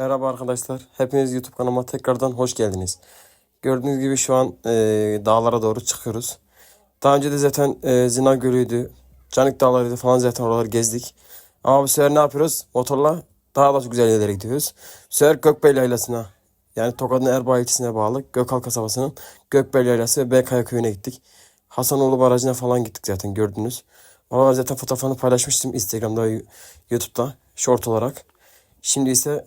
Merhaba arkadaşlar. Hepiniz YouTube kanalıma tekrardan hoş geldiniz. Gördüğünüz gibi şu an e, dağlara doğru çıkıyoruz. Daha önce de zaten e, Zina Gölü'ydü, Canik Dağları'ydı falan zaten oraları gezdik. Ama bu sefer ne yapıyoruz? Motorla daha da güzel yerlere gidiyoruz. Bu sefer Gökbey Yaylası'na yani Tokat'ın Erbaa ilçesine bağlı Gökal kasabasının Gökbey Yaylası ve Beykaya köyüne gittik. Hasanoğlu Barajı'na falan gittik zaten gördünüz. Oralar zaten fotoğrafını paylaşmıştım Instagram'da YouTube'da short olarak. Şimdi ise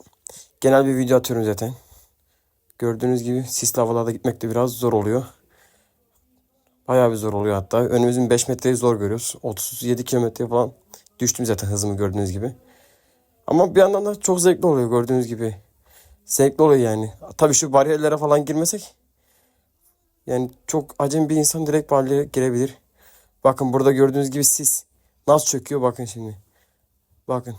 genel bir video atıyorum zaten. Gördüğünüz gibi sisli havalarda gitmek de biraz zor oluyor. Bayağı bir zor oluyor hatta. Önümüzün 5 metreyi zor görüyoruz. 37 kilometre falan düştüm zaten hızımı gördüğünüz gibi. Ama bir yandan da çok zevkli oluyor gördüğünüz gibi. Zevkli oluyor yani. Tabii şu bariyerlere falan girmesek yani çok acemi bir insan direkt bariyere girebilir. Bakın burada gördüğünüz gibi sis nasıl çöküyor bakın şimdi. Bakın.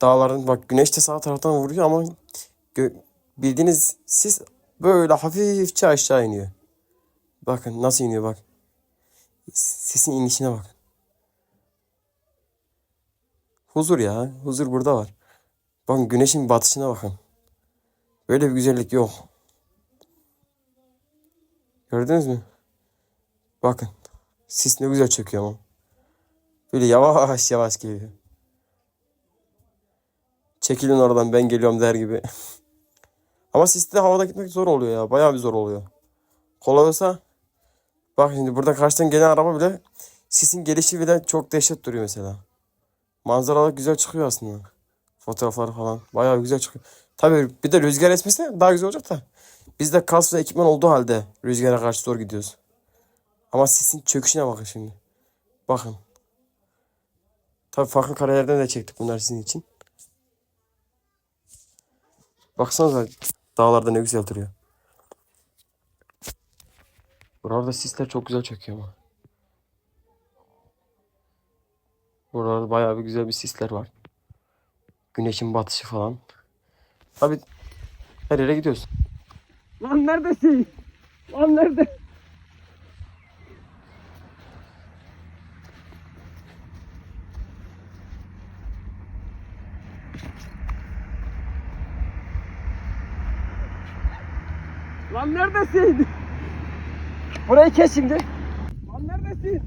Dağların bak güneş de sağ taraftan vuruyor ama bildiğiniz sis böyle hafifçe aşağı iniyor. Bakın nasıl iniyor bak. Sisin inişine bakın. Huzur ya. Huzur burada var. Bakın güneşin batışına bakın. Böyle bir güzellik yok. Gördünüz mü? Bakın. Sis ne güzel çöküyor ama. Böyle yavaş yavaş geliyor. Çekilin oradan ben geliyorum der gibi. Ama sisli havada gitmek zor oluyor ya. Bayağı bir zor oluyor. Kolay olsa bak şimdi burada karşıdan gelen araba bile sisin gelişi bile çok dehşet duruyor mesela. Manzaralar güzel çıkıyor aslında. Fotoğraflar falan bayağı güzel çıkıyor. Tabii bir de rüzgar esmese daha güzel olacak da. Biz de kas ve ekipman olduğu halde rüzgara karşı zor gidiyoruz. Ama sisin çöküşüne bakın şimdi. Bakın. Tabii farklı karelerden de çektik bunlar sizin için. Baksanıza dağlarda ne güzel duruyor. Buralarda sisler çok güzel çöküyor ama. Buralarda bayağı bir güzel bir sisler var. Güneşin batışı falan. Tabii her yere gidiyoruz. Lan neredesin? Lan nerede? Lan neredesin? Burayı kes şimdi. Lan neredesin?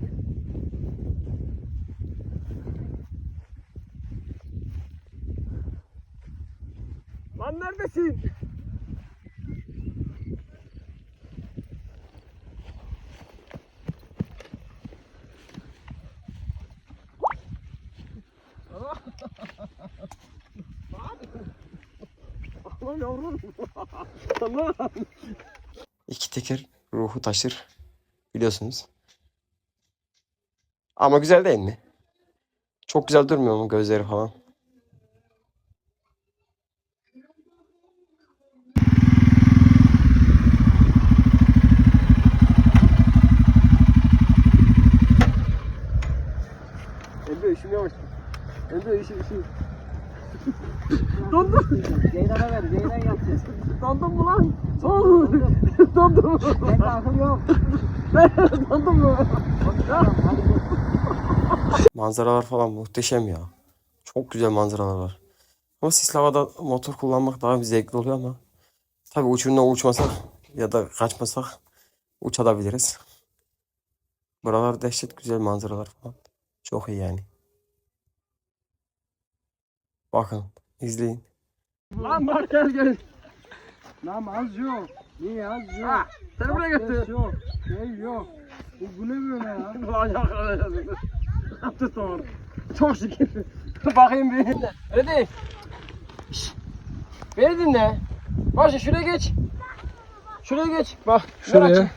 Lan neredesin? Lan yavrum. Tamam. İki teker ruhu taşır. Biliyorsunuz. Ama güzel değil mi? Çok güzel durmuyor mu gözleri falan? Emre üşümüyormuş. Emre üşü üşü. Dondum. Ceylan'a ver, Ceylan yapacağız. Dondum mu lan? Soğuk. Dondum. Ben de akıl yok. Dondum mu? Manzaralar falan muhteşem ya. Çok güzel manzaralar var. Ama sisli havada motor kullanmak daha bir zevkli oluyor ama tabii uçurumdan uçmasak ya da kaçmasak uçabiliriz. Buralar dehşet güzel manzaralar falan. Çok iyi yani. Bakın, izleyin. Lan bak gel gel. Namaz yok. Niyaz Ha, yok. seni buraya abdest getir. yok. Şey yok. Bu, bu ne böyle ya? Ulan yakalayacağız. Abdest var. Çok şükür. Bakayım bir. Ready. Şşş. Beni dinle. Başla şuraya geç. Şuraya geç. Bak. Şuraya.